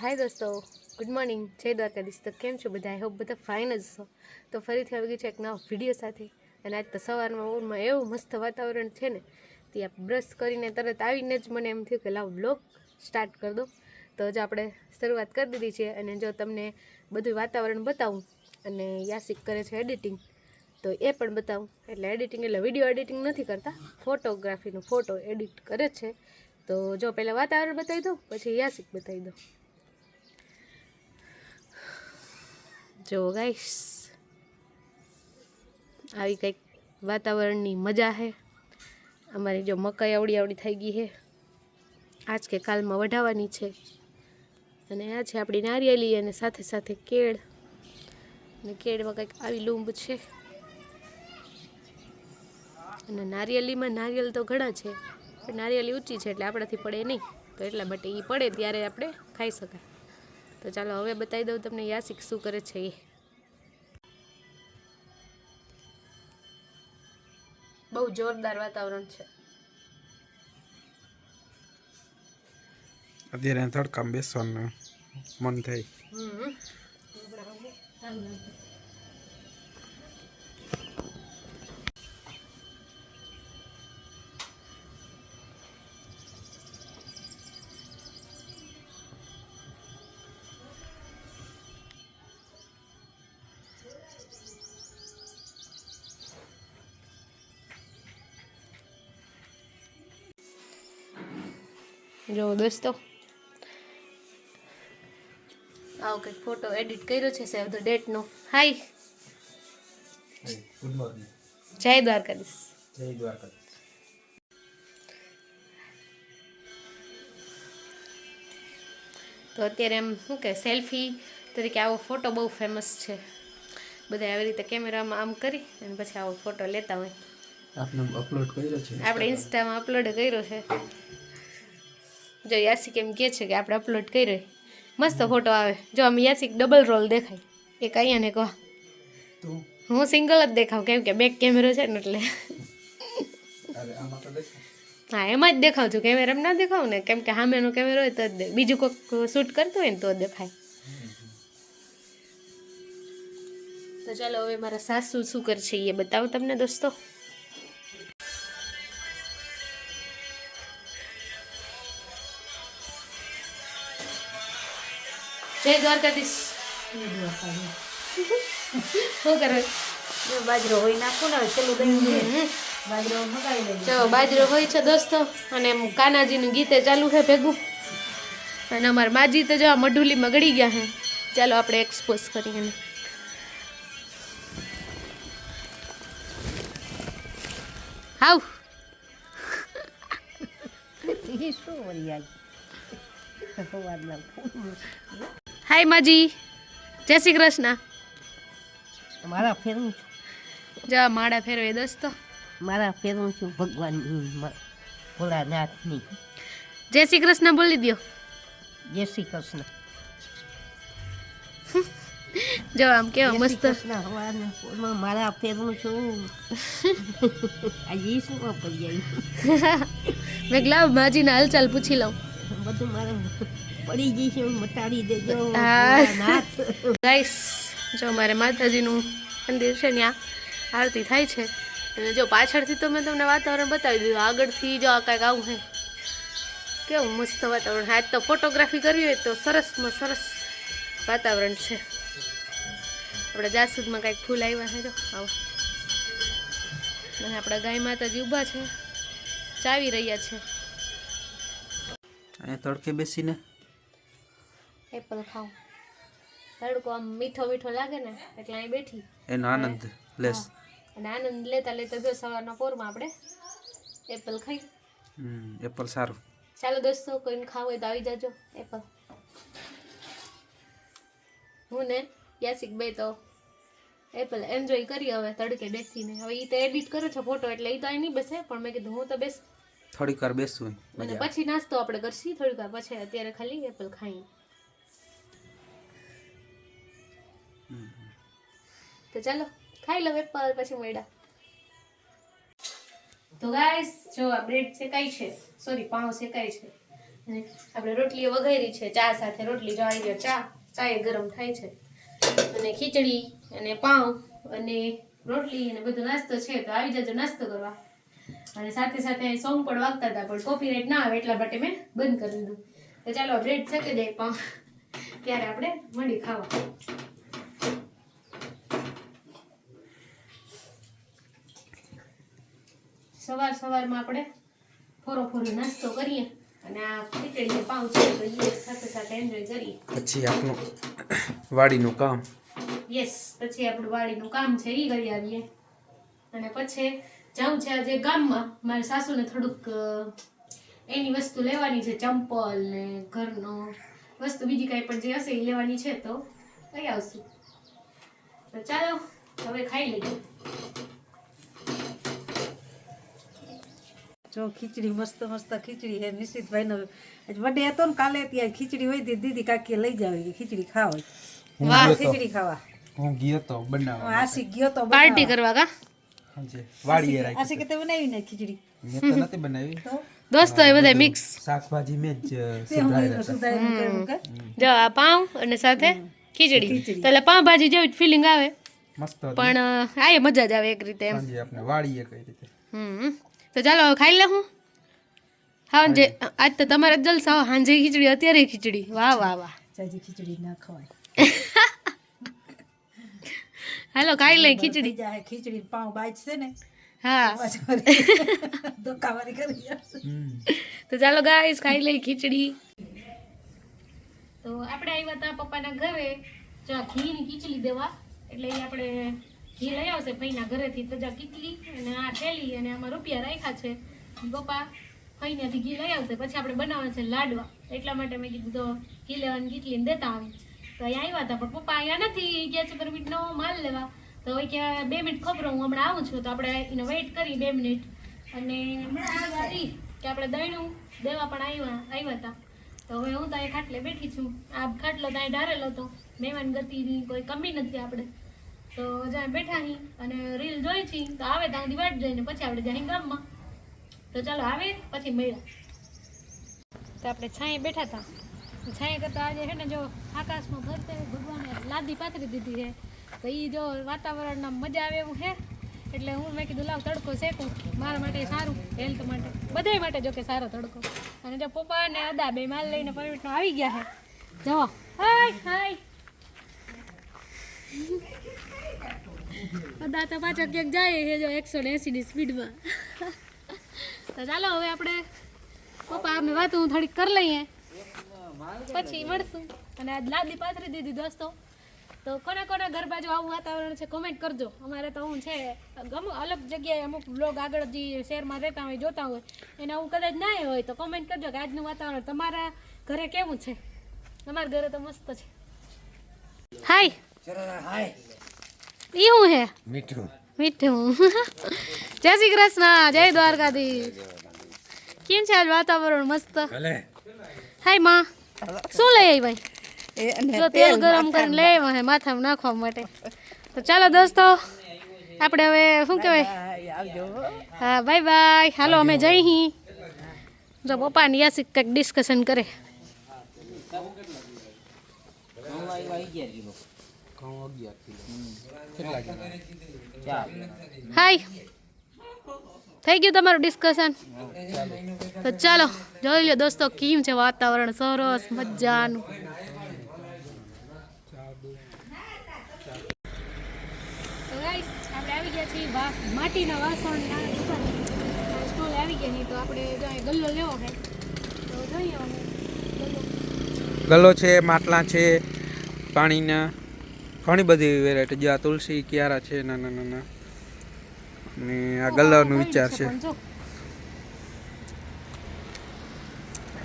હાય દોસ્તો. Good morning જય દ્વારકાધીશ. તો કેમ છો બધા? આઈ હોપ બધા ફાઇન જ છો. તો ફરીથી આવી ગઈ છે એક નવા વીડિયો સાથે. અને આજ તો સવારમાં ઓરમાં એવું મસ્ત વાતાવરણ છે ને ત્યાં બ્રશ કરીને તરત આવીને જ મને એમ થયું કે લાવ બ્લોગ સ્ટાર્ટ કરી દો. તો જ આપણે શરૂઆત કરી દીધી છે અને જો તમને બધું વાતાવરણ બતાવું અને યાસિક કરે છે એડિટિંગ તો એ પણ બતાવું. એટલે એડિટિંગ એટલે વીડિયો એડિટિંગ નથી કરતા ફોટોગ્રાફીનો ફોટો એડિટ કરે છે. તો જો પહેલાં વાતાવરણ બતાવી દઉં, પછી યાસિક બતાવી દઉં. જો ગાઈસ આવી કંઈક વાતાવરણની મજા છે અમારી જો મકાઈ આવડી આવડી થઈ ગઈ છે આજ કે કાલમાં વઢાવવાની છે. અને આ છે આપણી નારિયેલી અને સાથે સાથે કેળ. અને કેળમાં કંઈક આવી લૂંબ છે. અને નારિયેલીમાં નારિયેલ તો ઘણા છે. પણ નારિયેલી ઊંચી છે એટલે આપણાથી પડે નહીં. તો એટલા માટે એ પડે ત્યારે આપણે ખાઈ શકાય. તો ચાલો હવે બતાવી દઉં તમને યાસિક શું કરે છે એ. બહુ જોરદાર વાતાવરણ છે. અત્યારે તડકામાં બેસવાનું મન થાય. જો દોસ્તો. આવો કંઈક ફોટો એડિટ કર્યો છે સેવ ધ ડેટનો હાય ગુડ મોર્નિંગ જય દ્વારકાધીશ. જય દ્વારકા તો અત્યારે એમ શું કે સેલ્ફી તરીકે આવો ફોટો બહુ ફેમસ છે. બધા આવી રીતે કેમેરામાં આમ કરી અને પછી આવો ફોટો લેતા હોય. આપણે અપલોડ કર્યો છે આપણે ઇન્સ્ટામાં અપલોડ કર્યો છે. જો યાસિક એમ કહે છે કે આપણે અપલોડ કર્યો મસ્ત ફોટો આવે. જો આમ યાસિક ડબલ રોલ દેખાય. એક અહીંયા ને કહો હું સિંગલ જ દેખાવ કેમ કે બેક કેમેરો છે ને એટલે. હા એમાં જ દેખાવ છું. કેમેરામાં ના દેખાવ ને? કેમ કે સામેનો કેમેરો હોય તો જ બીજું કોઈક શૂટ કરતું હોય ને તો દેખાય. તો ચાલો હવે મારા સાસુ શું કરશે એ બતાવું તમને દોસ્તો. જય દ્વારકાધીશ. શું કરે? બાજરો હોય નાખું ને પેલું દહીં છે હમ. બાજરો મગાવી જો બાજરો હોય છે દોસ્તો અને કાનાજીનું ગીતે ચાલુ છે ભેગું. અને અમારા માજી તો જો આ મઢુલીમાં ગળી ગયા હે ચાલો આપણે એક્સપોઝ કરીએ એને હાવ શું વળી હાય માજી જય શ્રી કૃષ્ણ. મારા ફેરવું છું. જા માળા ફેરવે દોસ્તો. મારા ફેરવું છું ભગવાન ભોળાનાથની. જય શ્રી કૃષ્ણ બોલી દો જય શ્રી કૃષ્ણ. જો આમ કેવા મસ્ત. મારા ફેરવું છું. આજે શું પડી મેં ગ્લાવ માજીના હાલચાલ પૂછી લઉં. બધું મારે પડી ગઈ છે મટાડી દેજો ગાઈસ જો મારે માતાજીનું મંદિર છે ત્યાં આરતી થાય છે અને જો પાછળથી તો મેં તમને વાતાવરણ બતાવી દીધું આગળથી જો આ કાંઈક આવું છે કેવું મસ્ત વાતાવરણ આજ તો ફોટોગ્રાફી કરવી હોય તો સરસમાં સરસ વાતાવરણ છે. આપણે જાસૂદમાં કાંઈક ફૂલ આવ્યા છે જો આવો. અને આપણા ગાય માતાજી ઊભા છે ચાવી રહ્યા છે. અહીંયા તડકે બેસીને એપલ ખાઉં. તડકો આમ મીઠો મીઠો લાગે ને એટલે અહીં બેઠી. એનો આનંદ લેસ અને આનંદ લેતા લેતા જો સવારના પોરમાં આપણે એપલ ખાઈ. એપલ સારું. ચાલો દોસ્તો કોઈને ખાવું હોય તો આવી જાજો એપલ. હું ને યાસિક બે તો એપલ એન્જોય કરી હવે તડકે બેસીને. હવે એ તો એડિટ કરે છે ફોટો એટલે એ તો અહીં નહીં બેસે પણ મેં કીધું હું તો બેસ. થોડીક વાર બેસું અને પછી નાસ્તો આપણે કરશી થોડીક વાર પછી અત્યારે ખાલી એપલ ખાઈ. તો ચાલો, ખાઈ લો વેપર પછી મળ્યા. તો ગાઈસ જો આ બ્રેડ શેકાય છે સોરી પાઉં શેકાય છે. આપણે રોટલી વઘારી છે, ચા સાથે રોટલી જો આવી ગયો, ચા ચા એ ગરમ થાય છે. અને ખીચડી, અને પાઉં, અને રોટલી, અને બધો નાસ્તો છે, તો આવી જજો નાસ્તો કરવા. અને સાથે સાથે સોંગ પણ વાગતા હતા, પણ કોપીરાઇટ ના આવે એટલા માટે મેં બંધ કરી દીધું. તો ચાલો બ્રેડ શેકી દે પાઉં. ત્યારે આપણે, મળી ખાવા. સવાર સવારમાં આપણે ફોરો ફોરો નાસ્તો કરીએ અને આ ખીચડી પાઉં છે તો એ સાથે સાથે એન્જોય કરીએ. પછી આપણું વાડીનું કામ. યસ પછી આપણું વાડીનું કામ છે એ કરી આવીએ. અને પછી જાઉં છે આજે ગામમાં. મારા સાસુને થોડુંક એની વસ્તુ લેવાની છે ચંપલ ને ઘરનો વસ્તુ. બીજી કાંઈ પણ જે હશે એ લેવાની છે તો લઈ આવશું. તો ચાલો હવે ખાઈ લઈએ. જો ખીચડી મસ્ત મસ્ત ખીચડી હે નિશિતભાઈ નો બર્થડે હતો ને કાલે ત્યાં ખીચડી હોય તી દીદી કાકી લઈ જાવ કે ખીચડી ખાવા વાહ ખીચડી ખાવા. હું ગયો તો બનાવવા આસી ગયો તો પાર્ટી કરવા કા? સાંજે વાડીએ રાખી આસી કે તે બનાવી ને ખીચડી. મેં તો નથી બનાવી. તો? દોસ્તો એ બધા મિક્સ શાકભાજી મેં જ તે હું સુધાર્યા હતા. સુધારી કર્યું કે? જો આ પાઉં અને સાથે ખીચડી. તો એટલે પાઉં ભાજી જેવી ફિલિંગ આવે. મસ્ત હતી. પણ અ, આ એ મજા જ આવે એક રીતે એમ. સાંજે આપણે વાડીએ કઈ રીતે. હમ. તો ચાલો હવે ખાઈ લે હું હા જે આજ તો તમારે જલસા હો, સાંજે ખીચડી અત્યારે ખીચડી. વાહ વાહ વાહ. જાજી ખીચડી ના ખવાય. હાલો ખાઈ લે ખીચડી. જાય ખીચડી પાઉં બાજશે ને હા. દોકાવારી કરી તો ચાલો ગાઈસ ખાઈ લઈ ખીચડી. તો આપણે આવ્યા હતા પપ્પાના ઘરે ચા ઘી ની ખીચડી દેવા. એટલે આપણે ઘી લઈ આવશે. ભાઈના ઘરેથી તજા કીટલી અને આ થેલી અને આમાં રૂપિયા રાખ્યા છે. પપ્પા ફઈનેથી ઘી લઈ આવશે. પછી આપણે બનાવવા છે લાડવા. એટલા માટે મેં કીધું, તો ઘી લેવાની કીટલીને દેતા આવી તો અહીંયા આવ્યા હતા, પણ પપ્પા અહીંયા નથી. ગયા છે પરમિટનો માલ લેવા. તો હવે કે બે મિનિટ ખબર, હું હમણાં આવું છું. તો આપણે એને વેઇટ કરી બે મિનિટ. અને કે આપણે દહીણું દેવા પણ આવ્યા આવ્યા હતા. તો હવે હું તો એ ખાટલે બેઠી છું. આ ખાટલો તો અહીં ઢારેલો હતો. મહેમાન ગતિની કોઈ કમી નથી આપણે. તો જ્યાં બેઠા હી અને રીલ જોઈ છી, તો આવે ત્યાં સુધી વાટ જોઈને પછી આપણે જાય ગામમાં. તો ચાલો આવે, પછી મળ્યા. તો આપણે છાંયે બેઠા હતા છાંય કરતા આજે છે ને જો આકાશમાં ફરતે ભગવાને લાદી પાથરી દીધી છે તો એ જો વાતાવરણના મજા આવે એવું છે એટલે હું મેં કીધું, લાવ તડકો શેકું. મારા માટે સારું, હેલ્થ માટે. બધાય માટે જો કે સારો તડકો. અને જો પપ્પા અને અદા બે માલ લઈને પરમિટનો આવી ગયા છે જવા. હાય હાય. અદા તો પાછા ક્યાંક જાય છે જો એકસો ને એંસીની સ્પીડમાં. તો ચાલો હવે આપણે પપ્પા, અમે હું થોડીક કરી લઈએ. પછી મળશું. અને આજ લાદી પાથરી દીધી દોસ્તો. તો કોના કોના ઘર બાજુ આવું વાતાવરણ છે કોમેન્ટ કરજો. અમારે તો હું છે, ગમ અલગ જગ્યાએ અમુક બ્લોગ આગળ જે શહેરમાં રહેતા હોય, જોતા હોય, એને હું કદાચ ના હોય તો કોમેન્ટ કરજો કે આજનું વાતાવરણ તમારા ઘરે કેવું છે? અમારા ઘરે તો મસ્ત છે. હાય હાય. ઈ હું? હે મીઠું. મીઠું. જય શ્રી કૃષ્ણ જય દ્વારકાધીશ. કેમ છે આજ વાતાવરણ મસ્ત? હાયમાં. શું લઈ આવી ભાઈ એ જો તેલ ગરમ કરીને લઈ આવ્યા હે માથામાં નાખવા માટે. તો ચાલો દોસ્તો આપણે હવે શું કહેવાય? હા બાય બાય. હાલો અમે જઈ હી. જો પપ્પા ને યાસિક કંઈક ડિસ્કશન કરે. હાય. થઈ ગયું તમારું ડિસ્કશન તો ચાલો જોઈ લો દોસ્તો કેમ છે વાતાવરણ? સરસ મજાનું. આપણે આવી ગયા છીએ વાસ માટીના વાસણના દુકાને. સ્ટોલ આવી ગયા નહીં તો આપણે જો ગલ્લો લેવો છે. તો જોઈએ ગલ્લો છે માટલા છે પાણીના ઘણી બધી વેરાયટી જે આ તુલસી ક્યારા છે નાના નાના અને આ ગલ્લાનો વિચાર છે.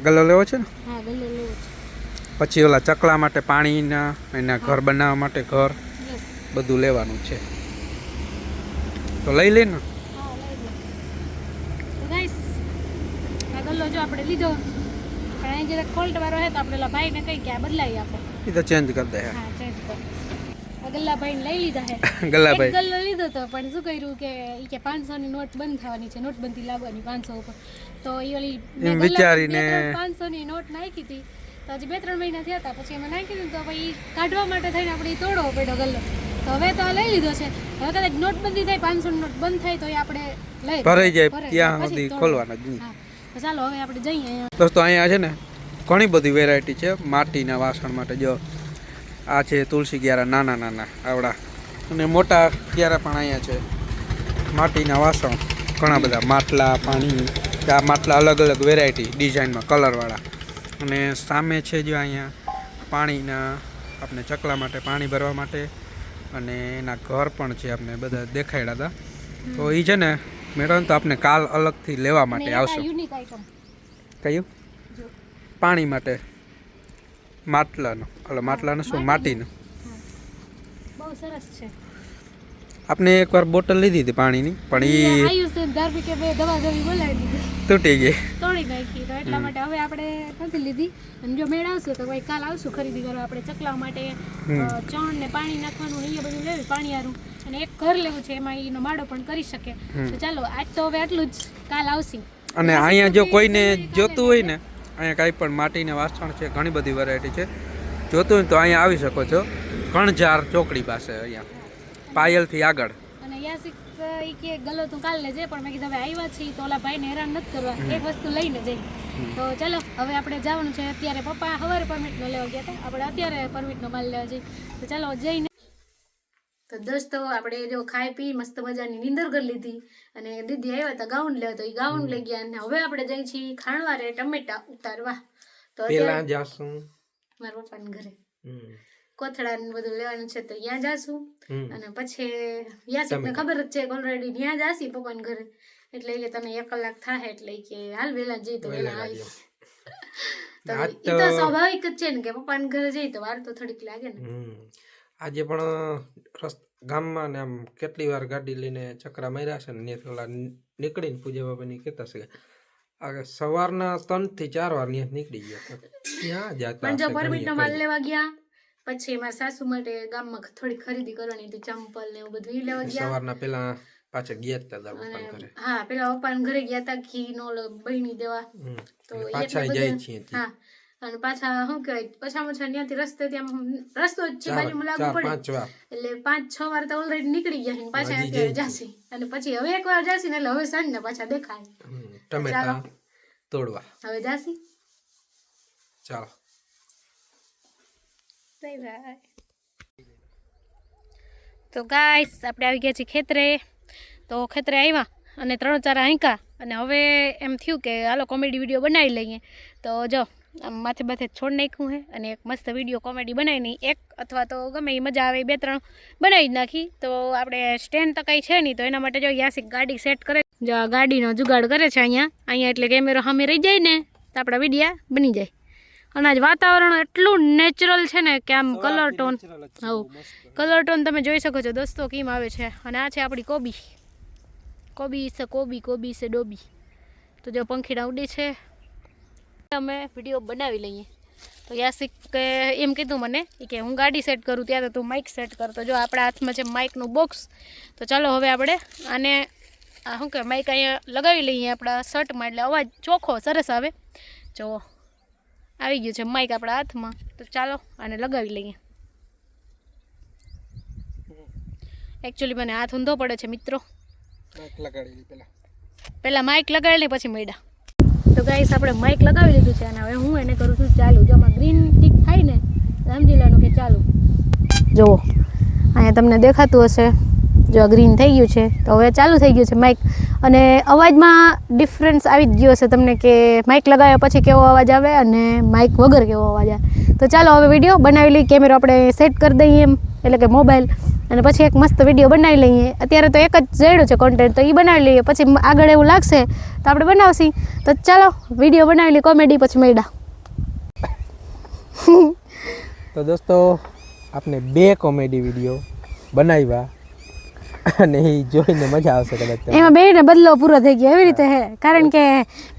ગલ્લો લેવો છે ને? હા પછી ઓલા ચકલા માટે પાણીના એના ઘર બનાવવા માટે ઘર. બધું લેવાનું છે. તો લઈ લે ને. હા ગલ્લો જો આપણે લીધો. પણ અહીં જરાક ફોલ્ટ વાળો છે તો આપણે ભાઈને કઈ કે બદલાવી આપો. એ તો ચેન્જ કરી દે. હા ગલ્લાભાઈને લઈ લીધા છે. ગલ્લાભાઈ. ગલ્લો લીધો તો પણ શું કર્યું કે ઈ કે 500 ની નોટ બંધ થવાની છે નોટબંધી લાગવાની 500 ઉપર. તો ઈ ઓલી મેં વિચારીને- 500 ની નોટ નાખી હતી તો હજી બે ત્રણ મહિના થયા હતા પછી એમાં નાખી દીધું તો પછી કાઢવા માટે થઈને આપણે તોડો તોડવો પડ્યો ગલ્લો. તો હવે તો લઈ લીધો છે. હવે કદાચ નોટબંધી થાય 500 ની નોટ બંધ થાય તો એ આપણે લઈ ભરાઈ જાય ત્યાં સુધી ખોલવાના જ નહીં. તો ચાલો હવે આપણે જઈએ દોસ્તો અહીંયા છે ને ઘણી બધી વેરાયટી છે માટીના વાસણ માટે જો આ છે તુલસી ગ્યારા નાના નાના આવડા. અને મોટા ક્યારા પણ અહીંયા છે. માટીના વાસણ ઘણા બધા. માટલા પાણી આ માટલા અલગ અલગ વેરાયટી ડિઝાઇનમાં કલરવાળા અને સામે છે જો અહીંયા પાણીના આપણે ચકલા માટે પાણી ભરવા માટે અને એના ઘર પણ છે આપણે બધા દેખાડ્યા હતા. તો એ છે ને મેડમ તો આપણે કાલ અલગથી લેવા માટે આવશો. કયું? પાણી માટે. માટલાનો. એટલે માટલાનું શું માટીનું? બહુ સરસ છે. આપણે એકવાર બોટલ લીધી હતી પાણીની પણ એ ધાર્મિક કે બે દવા દવી બોલાવી દીધી. તૂટી ગઈ. તોડી નાખી. તો એટલા માટે હવે આપણે નથી લીધી. અને જો મેળ આવશે તો ભાઈ કાલ આવશું ખરીદી કરવા આપણે ચકલા માટે. ચણ ને પાણી નાખવાનું અહીંયા એ બધું લેવું પાણીયારું. અને એક ઘર લેવું છે એમાં એનો માળો પણ કરી શકે. તો ચાલો આજ તો હવે આટલું જ. કાલ આવશે. અને અહીંયા જો કોઈને જોતું હોય ને અહીંયા કાંઈ પણ માટીને વાસણ છે ઘણી બધી વેરાયટી છે. જોતું હોય તો અહીંયા આવી શકો છો. કણઝાર ચોકડી પાસે અહીંયા. પાયલથી આગળ. અને યાસિક ઈ કે ગલો તું કાલ લેજે પણ મેં કીધું હવે આવ્યા છીએ તો ઓલા ભાઈને હેરાન નથી કરવા. એક વસ્તુ લઈને જઈ. તો ચાલો હવે આપણે જવાનું છે. અત્યારે પપ્પા સવારે પરમિટનો લેવા ગયા હતા. આપણે અત્યારે પરમિટનો માલ લેવા જઈએ તો ચાલો જઈને. તો દોસ્તો આપણે જો ખાઈ પી મસ્ત મજાની નીંદર કરી લીધી. અને દીદી આવ્યા હતા ગાઉન લેવા તો એ ગાઉન લઈ ગયા. અને હવે આપણે જઈએ છીએ ખાણવારે ટમેટા ઉતારવા. તો પેલા જાશું મારા પપ્પાના ઘરે. કોથળા ને બધું લેવાનું છે તો ત્યાં જાશું. અને પછી યાસિકને ખબર જ છે ઓલરેડી ત્યાં જાસી પપ્પાના ઘરે. એટલે કે તને એક કલાક થાય એટલે કે હાલ વેલા જઈ તો વેલા આવી તો તો સ્વાભાવિક જ છે ને કે પપ્પાના ઘરે જઈ તો વાર તો થોડીક લાગે ને. આજે પણ ગામમાં ને આમ કેટલી વાર ગાડી લઈને ચક્રા માર્યા છે ને નીકળીને પૂજા બાબાની કહેતા છે સવારના ત્રણથી ચાર વાર નીકળી ગયા ત્યાં જતા પણ જો હશે પરમિટ માલ લેવા ગયા પછી એમાં સાસુ માટે ગામમાં થોડી ખરીદી કરવાની હતી ચંપલ ને એવું બધું લેવા ગયા. સવારના પેલા પાછા ગયા હતા અને પપ્પાના ઘરે. હા પેલા પપ્પાના ઘરે ગયા હતા ઘી નો બહેની દેવા. તો પાછા જાય છીએ હા અને પાછા શું કહેવાય? પછામાં છે ત્યાંથી રસ્તે ત્યાં રસ્તો જ છે બાજુમાં લાગુ પડે. એટલે પાંચ છ વાર તો ઓલરેડી નીકળી ગયા છે પાછા જાસી અને પછી હવે એક વાર જાસી ને એટલે હવે સાંજના પાછા દેખાય. ટમેટા તોડવા. હવે જાસી ચાલો. બાય બાય તો ગાઈસ આપણે આવી ગયા છીએ ખેતરે. તો ખેતરે આવ્યા અને ત્રણ ચાર આંકા અને હવે એમ થયું કે હાલો કોમેડી વીડિયો બનાવી લઈએ. તો જો. આમ માથે માથે છોડ નાખ્યું છે અને એક મસ્ત વીડિયો કોમેડી બનાવીને એક અથવા તો ગમે એ મજા આવે બે ત્રણ બનાવી જ નાખી. તો આપણે સ્ટેન્ડ તો કંઈ છે નહીં તો એના માટે જો યાસિક ગાડી સેટ કરે. જો આ ગાડીનો જુગાડ કરે છે અહીંયા. અહીંયા એટલે કેમેરો સામે રહી જાય ને તો આપણા વિડીયા બની જાય. અને આજ વાતાવરણ એટલું નેચરલ છે ને કે આમ કલર ટોન આવું કલર ટોન તમે જોઈ શકો છો દોસ્તો કેમ આવે છે. અને આ છે આપણી કોબી. કોબી છે કોબી કોબી છે ડોબી. તો જો પંખીડા ઉડી છે. અમે વીડિયો બનાવી લઈએ. તો યાસિક કે એમ કીધું મને કે હું ગાડી સેટ કરું ત્યારે તું માઇક સેટ કરતો જો આપણા હાથમાં છે માઇકનું બોક્સ તો ચાલો હવે આપણે આને આ શું કે માઇક અહીંયા લગાવી લઈએ આપણા શર્ટમાં એટલે અવાજ ચોખ્ખો સરસ આવે. જો આવી ગયું છે માઇક આપણા હાથમાં. તો ચાલો આને લગાવી લઈએ. એકચ્યુઅલી મને હાથ ઊંધો પડે છે મિત્રો. પહેલાં માઇક લગાડી પછી મેડા તો ગાઈસ આપણે માઇક લગાવી લીધું છે અને હવે હું એને કરું છું ચાલુ. જો આમાં ગ્રીન ટીક થાય ને સમજી લેવાનું કે ચાલુ. જુઓ, અહીંયા તમને દેખાતું હશે. જો ગ્રીન થઈ ગયું છે, તો હવે ચાલુ થઈ ગયું છે માઇક અને અવાજમાં ડિફરન્સ આવી જ ગયો હશે તમને કે માઇક લગાવ્યા પછી કેવો અવાજ આવે અને માઇક વગર કેવો અવાજ આવે. તો ચાલો હવે વીડિયો બનાવી લઈએ કેમેરો આપણે સેટ કરી દઈએ એમ. એટલે કે મોબાઈલ અને પછી એક મસ્ત વીડિયો બનાવી લઈએ. અત્યારે તો એક જ જડ્યો છે કોન્ટેન્ટ તો એ બનાવી લઈએ. પછી આગળ એવું લાગશે તો આપણે બનાવશી. તો ચાલો વીડિયો બનાવી લઈએ કોમેડી પછી મેડા તો દોસ્તો આપણે બે કોમેડી વીડિયો બનાવ્યા અને એ જોઈને મજા આવશે કદાચ. એમાં બેને બદલો પૂરો થઈ ગયો એવી રીતે હે. કારણ કે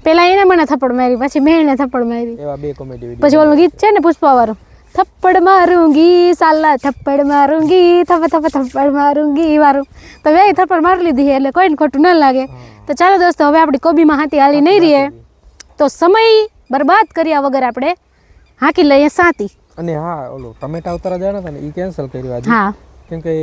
પેલા એને મને થપ્પડ મારી પછી મેં એને થપ્પડ મારી. એવા બે કોમેડી પછી ઓલું ગીત છે ને પુષ્પા વાળું થપ્પડ મારુંગી સાલા થપ્પડ મારુંગી થપ થપ થપ્પડ મારુંગી વારું તો બે થપ્પડ મારી લીધી છે એટલે કોઈને ખોટું ન લાગે તો ચાલો દોસ્તો હવે આપણી કોબીમાં હાથી હાલી નહીં રહીએ તો સમય બરબાદ કર્યા વગર આપણે હાંકી લઈએ સાતી અને હા ઓલું ટમેટા ઉતારા જવાના ને એ કેન્સલ કર્યું આજે હા કેમ કે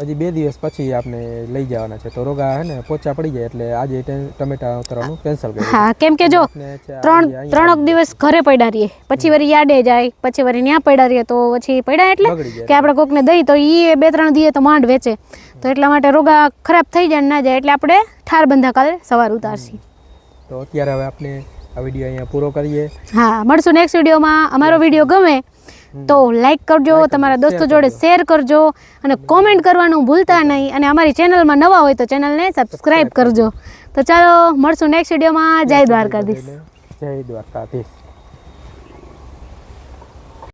હજી બે દિવસ પછી આપણે લઈ જવાના છે. તો રોગા હે ને પોચા પડી જાય એટલે આજે ટમેટા ઉતરવાનું કેન્સલ કર્યું હા કેમ કે જો ત્રણ ત્રણ દિવસ ઘરે પડ્યા રહીએ. પછી વળી યાડે જાય પછી વળી ત્યાં પડ્યા રહીએ તો પછી પડ્યા એટલે કે આપણે કોકને દઈ તો એ બે ત્રણ દીએ તો માંડ વેચે. તો એટલા માટે રોગા ખરાબ થઈ જાય ને ના જાય એટલે આપણે ઠાર બંધા કાલે સવાર ઉતારશી. તો અત્યારે હવે આપણે આ વીડિયો અહીંયા પૂરો કરીએ. હા મળશું નેક્સ્ટ વિડીયોમાં. અમારો વીડિયો ગમે તો લાઈક કરજો તમારા દોસ્તો જોડે શેર કરજો અને કોમેન્ટ કરવાનું ભૂલતા નહીં અને અમારી ચેનલમાં નવા હોય તો ચેનલને સબસ્ક્રાઈબ કરજો. તો ચાલો મળશું નેક્સ્ટ વિડીયોમાં જય દ્વારકાધીશ. જય દ્વારકાધીશ.